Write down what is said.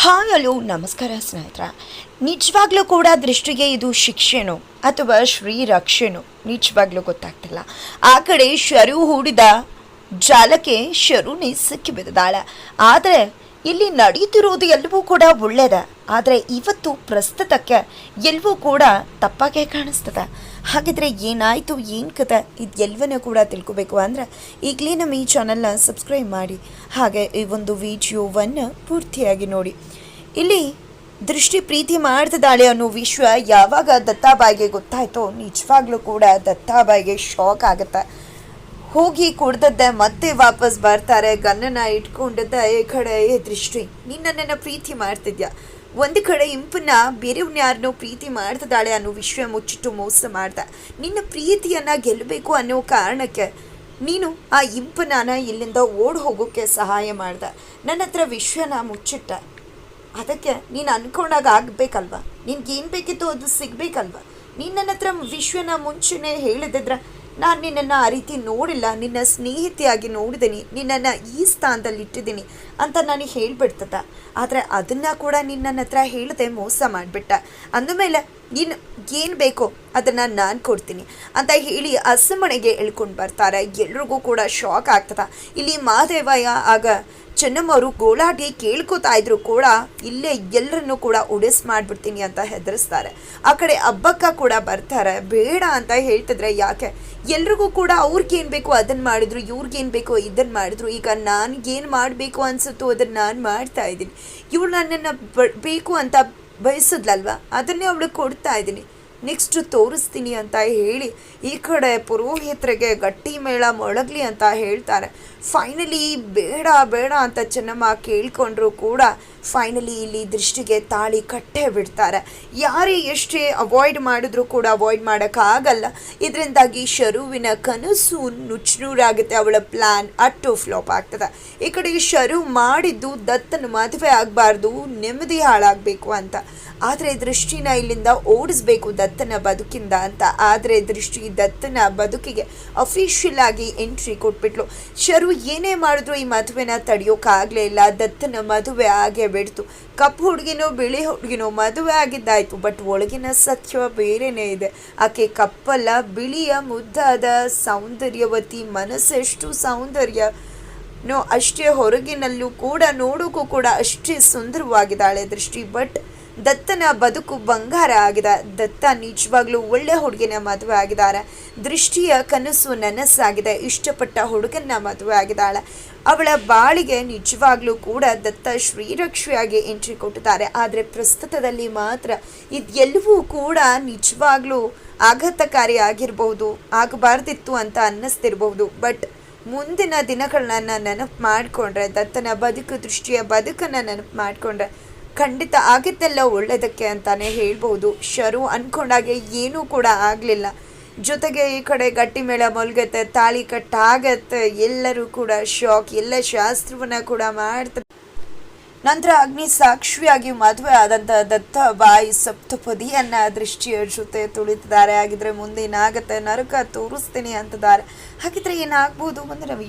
Hi hello ನಮಸ್ಕಾರ ಸ್ನೇಹಿತರ. ನಿಜವಾಗ್ಲೂ ಕೂಡ ದೃಷ್ಟಿಗೆ ಇದು ಶಿಕ್ಷೆನೋ ಅಥವಾ ಶ್ರೀ ರಕ್ಷೆನೋ ನಿಜವಾಗ್ಲೂ ಗೊತ್ತಾಗ್ತಿಲ್ಲ. ಆ ಕಡೆ ಶರು ಹೂಡಿದ ಜಾಲಕ್ಕೆ ಶರುನೇ ಸಿಕ್ಕಿ ಬಿದ್ದಾಳೆ ಆದರೆ ಇಲ್ಲಿ ನಡೆಯುತ್ತಿರುವುದು ಎಲ್ಲವೂ ಕೂಡ ಒಳ್ಳೆಯದ ಆದರೆ ಇವತ್ತು ಪ್ರಸ್ತುತಕ್ಕೆ ಎಲ್ಲವೂ ಕೂಡ ತಪ್ಪಾಗೆ ಕಾಣಿಸ್ತದೆ. ಹಾಗಿದ್ರೆ ಏನಾಯಿತು, ಏನು ಕತೆ ಇದು ಎಲ್ಲವನ್ನೂ ಕೂಡ ತಿಳ್ಕೊಬೇಕು ಅಂದರೆ ಈಗಲೇ ನಮ್ಮ ಈ ಚಾನಲ್ನ ಸಬ್ಸ್ಕ್ರೈಬ್ ಮಾಡಿ. ಹಾಗೆ ಈ ಒಂದು ವಿಡಿಯೋವನ್ನು ಪೂರ್ತಿಯಾಗಿ ನೋಡಿ. ಇಲ್ಲಿ ದೃಷ್ಟಿ ಪ್ರೀತಿ ಮಾಡ್ತಿದ್ದಾಳೆ ಅನ್ನೋ ವಿಶ್ವ ಯಾವಾಗ ದತ್ತಾಬಾಯಿಗೆ ಗೊತ್ತಾಯಿತೋ, ನಿಜವಾಗ್ಲೂ ಕೂಡ ದತ್ತಾಬಾಯಿಗೆ ಶಾಕ್ ಆಗುತ್ತೆ. ಹೋಗಿ ಕುಡ್ದದ್ದೆ ಮತ್ತೆ ವಾಪಸ್ ಬರ್ತಾರೆ ಗನ್ನನ ಇಟ್ಕೊಂಡದ್ದೆ ಈ ಕಡೆ ದೃಷ್ಟಿ. ನೀನ್ ನನ್ನನ್ನು ಪ್ರೀತಿ ಮಾಡ್ತಿದ್ಯಾ? ಒಂದು ಕಡೆ ಇಂಪನ್ನ ಬೇರೆಯವ್ನ ಯಾರನ್ನೋ ಪ್ರೀತಿ ಮಾಡ್ತಿದ್ದಾಳೆ ಅನ್ನೋ ವಿಷಯ ಮುಚ್ಚಿಟ್ಟು ಮೋಸ ಮಾಡ್ದೆ. ನಿನ್ನ ಪ್ರೀತಿಯನ್ನ ಗೆಲ್ಲಬೇಕು ಅನ್ನೋ ಕಾರಣಕ್ಕೆ ನೀನು ಆ ಇಂಪನಾನ ಇಲ್ಲಿಂದ ಓಡ್ ಹೋಗೋಕ್ಕೆ ಸಹಾಯ ಮಾಡ್ದ. ನನ್ನ ಹತ್ರ ವಿಷಯನ ಮುಚ್ಚಿಟ್ಟ. ಅದಕ್ಕೆ ನೀನು ಅನ್ಕೊಂಡಾಗ ಆಗಬೇಕಲ್ವ? ನಿನ್ಗೆ ಏನು ಬೇಕಿತ್ತು ಅದು ಸಿಗಬೇಕಲ್ವ? ನೀನು ನನ್ನ ಹತ್ರ ವಿಶ್ವನ ಮುಂಚೆನೇ ಹೇಳಿದ್ರೆ ನಾನು ನಿನ್ನನ್ನು ಆ ರೀತಿ ನೋಡಿಲ್ಲ, ನಿನ್ನ ಸ್ನೇಹಿತೆಯಾಗಿ ನೋಡಿದ್ದೀನಿ ನಿನ್ನನ್ನು ಈ ಸ್ಥಾನದಲ್ಲಿ ಇಟ್ಟಿದ್ದೀನಿ ಅಂತ ನನಗೆ ಹೇಳಿಬಿಡ್ತದ. ಆದರೆ ಅದನ್ನು ಕೂಡ ನಿನ್ನ ಹತ್ರ ಹೇಳದೆ ಮೋಸ ಮಾಡಿಬಿಟ್ಟ. ಅಂದಮೇಲೆ, ನೀನು ಏನು ಬೇಕೋ ಅದನ್ನು ನಾನು ಕೊಡ್ತೀನಿ ಅಂತ ಹೇಳಿ ಅಸಮಣೆಗೆ ಎಳ್ಕೊಂಡು ಬರ್ತಾರೆ. ಎಲ್ರಿಗೂ ಕೂಡ ಶಾಕ್ ಆಗ್ತದ. ಇಲ್ಲಿ ಮಹಾದೇವಯ್ಯ ಆಗ ಚೆನ್ನಮ್ಮವರು ಗೋಳಾಟಿ ಕೇಳ್ಕೊತಾ ಇದ್ರು ಕೂಡ ಇಲ್ಲೇ ಎಲ್ಲರನ್ನು ಕೂಡ ಉಡಿಸ್ ಮಾಡಿಬಿಡ್ತೀನಿ ಅಂತ ಹೆದರಿಸ್ತಾರೆ. ಆ ಕಡೆ ಹಬ್ಬಕ್ಕ ಕೂಡ ಬರ್ತಾರೆ. ಬೇಡ ಅಂತ ಹೇಳ್ತಿದ್ರೆ ಯಾಕೆ? ಎಲ್ರಿಗೂ ಕೂಡ ಅವ್ರಿಗೇನು ಬೇಕು ಅದನ್ನು ಮಾಡಿದ್ರು ಇವ್ರಿಗೇನು ಬೇಕೋ ಇದನ್ನು ಮಾಡಿದ್ರು. ಈಗ ನನಗೇನು ಮಾಡಬೇಕು ಅನಿಸುತ್ತೋ ಅದನ್ನು ನಾನು ಮಾಡ್ತಾ ಇದ್ದೀನಿ. ಇವ್ರು ನನ್ನನ್ನು ಬೇಕು ಅಂತ ಬಯಸಿದ್ಲಲ್ವ? ಅದನ್ನೇ ಅವಳು ಕೊಡ್ತಾ ಇದ್ದೀನಿ. ನೆಕ್ಸ್ಟ್ ತೋರಿಸ್ತೀನಿ ಅಂತ ಹೇಳಿ ಈ ಕಡೆ ಪುರೋಹಿತರಿಗೆ ಗಟ್ಟಿ ಮೇಳ ಮೊಳಗ್ಲಿ ಅಂತ ಹೇಳ್ತಾರೆ. ಫೈನಲಿ ಬೇಡ ಬೇಡ ಅಂತ ಚೆನ್ನಮ್ಮ ಕೇಳ್ಕೊಂಡ್ರು ಕೂಡ ಫೈನಲಿ ಇಲ್ಲಿ ದೃಷ್ಟಿಗೆ ತಾಳಿ ಕಟ್ಟೇ ಬಿಡ್ತಾರೆ. ಯಾರೇ ಎಷ್ಟೇ ಅವಾಯ್ಡ್ ಮಾಡಿದ್ರು ಕೂಡ ಅವಾಯ್ಡ್ ಮಾಡೋಕ್ಕಾಗಲ್ಲ. ಇದರಿಂದಾಗಿ ಶರುವಿನ ಕನಸು ನುಚ್ಚುನೂರಾಗುತ್ತೆ. ಅವಳ ಪ್ಲ್ಯಾನ್ ಅಟ್ಟು ಫ್ಲಾಪ್ ಆಗ್ತದೆ. ಈ ಕಡೆ ಶರು ಮಾಡಿದ್ದು ದತ್ತನ ಮದುವೆ ಆಗಬಾರ್ದು, ನೆಮ್ಮದಿ ಹಾಳಾಗಬೇಕು ಅಂತ. ಆದರೆ ದೃಷ್ಟಿನ ಇಲ್ಲಿಂದ ಓಡಿಸ್ಬೇಕು ದತ್ತನ ಬದುಕಿಂದ ಅಂತ. ಆದರೆ ದೃಷ್ಟಿ ದತ್ತನ ಬದುಕಿಗೆ ಅಫಿಷಿಯಲ್ ಆಗಿ ಎಂಟ್ರಿ ಕೊಟ್ಬಿಟ್ಲು. ಶರು ಏನೇ ಮಾಡಿದ್ರು ಈ ಮದುವೆನ ತಡೆಯೋಕ್ಕಾಗಲೇ ಇಲ್ಲ. ದತ್ತನ ಮದುವೆ ಆಗೇ ಬಿಡ್ತು. ಕಪ್ಪು ಹುಡುಗಿನೋ ಬಿಳಿ ಹುಡುಗಿನೋ ಮದುವೆ ಆಗಿದ್ದಾಯ್ತು, ಬಟ್ ಒಳಗಿನ ಸತ್ಯ ಬೇರೆನೇ ಇದೆ. ಆಕೆ ಕಪ್ಪಲ್ಲ, ಬಿಳಿಯ ಮುದ್ದಾದ ಸೌಂದರ್ಯವತಿ, ಮನಸ್ಸೆಷ್ಟು ಸೌಂದರ್ಯ ನೋ ಅಷ್ಟೇ ಹೊರಗಿನಲ್ಲೂ ಕೂಡ ನೋಡೋಕ್ಕೂ ಕೂಡ ಅಷ್ಟೇ ಸುಂದರವಾಗಿದ್ದಾಳೆ ದೃಷ್ಟಿ. ಬಟ್ ದತ್ತನ ಬದುಕು ಬಂಗಾರ ಆಗಿದೆ. ದತ್ತ ನಿಜವಾಗ್ಲೂ ಒಳ್ಳೆ ಹುಡುಗಿನ ಮದುವೆ ಆಗಿದ್ದಾರೆ. ದೃಷ್ಟಿಯ ಕನಸು ನನಸಾಗಿದೆ. ಇಷ್ಟಪಟ್ಟ ಹುಡುಗನ ಮದುವೆ ಆಗಿದ್ದಾಳೆ. ಅವಳ ಬಾಳಿಗೆ ನಿಜವಾಗ್ಲೂ ಕೂಡ ದತ್ತ ಶ್ರೀರಕ್ಷಿಯಾಗಿ ಎಂಟ್ರಿ ಕೊಟ್ಟಿದ್ದಾರೆ. ಆದರೆ ಪ್ರಸ್ತುತದಲ್ಲಿ ಮಾತ್ರ ಇದೆಲ್ಲವೂ ಕೂಡ ನಿಜವಾಗ್ಲೂ ಆಘಾತಕಾರಿ ಆಗಿರಬಹುದು ಆಗಬಾರ್ದಿತ್ತು ಅಂತ ಅನ್ನಿಸ್ತಿರ್ಬಹುದು. ಬಟ್ ಮುಂದಿನ ದಿನಗಳನ್ನ ನೆನಪು ಮಾಡಿಕೊಂಡ್ರೆ, ದತ್ತನ ಬದುಕು ದೃಷ್ಟಿಯ ಬದುಕನ್ನು ನೆನಪು ಮಾಡಿಕೊಂಡ್ರೆ ಖಂಡಿತ ಆಗಿದ್ದೆಲ್ಲ ಒಳ್ಳೆಯದಕ್ಕೆ ಅಂತಾನೆ ಹೇಳ್ಬೋದು. ಶರು ಅಂದ್ಕೊಂಡಾಗೆ ಏನೂ ಕೂಡ ಆಗಲಿಲ್ಲ. ಜೊತೆಗೆ ಈ ಕಡೆ ಗಟ್ಟಿ ಮೇಳ ಮಲ್ಗತ್ತೆ, ತಾಳಿ ಕಟ್ಟಾಗತ್ತೆ. ಎಲ್ಲರೂ ಕೂಡ ಶಾಕ್, ಎಲ್ಲ ಶಾಸ್ತ್ರವನ್ನ ಕೂಡ ಮಾಡ್ತಾರೆ. ನಂತರ ಅಗ್ನಿ ಸಾಕ್ಷಿಯಾಗಿ ಮದುವೆ ಆದಂತಹ ದತ್ತ ಬಾಯಿ ಸಪ್ತಪದಿಯನ್ನ ದೃಷ್ಟಿಯ ಜೊತೆ ತುಳಿತಿದ್ದಾರೆ. ಆಗಿದ್ರೆ ಮುಂದೆ ಏನಾಗುತ್ತೆ? ನರಕ ತೋರಿಸ್ತೀನಿ ಅಂತಿದ್ದಾರೆ ಹಾಗಿದ್ರೆ ಏನಾಗ್ಬೋದು? ಅಂದ್ರೆ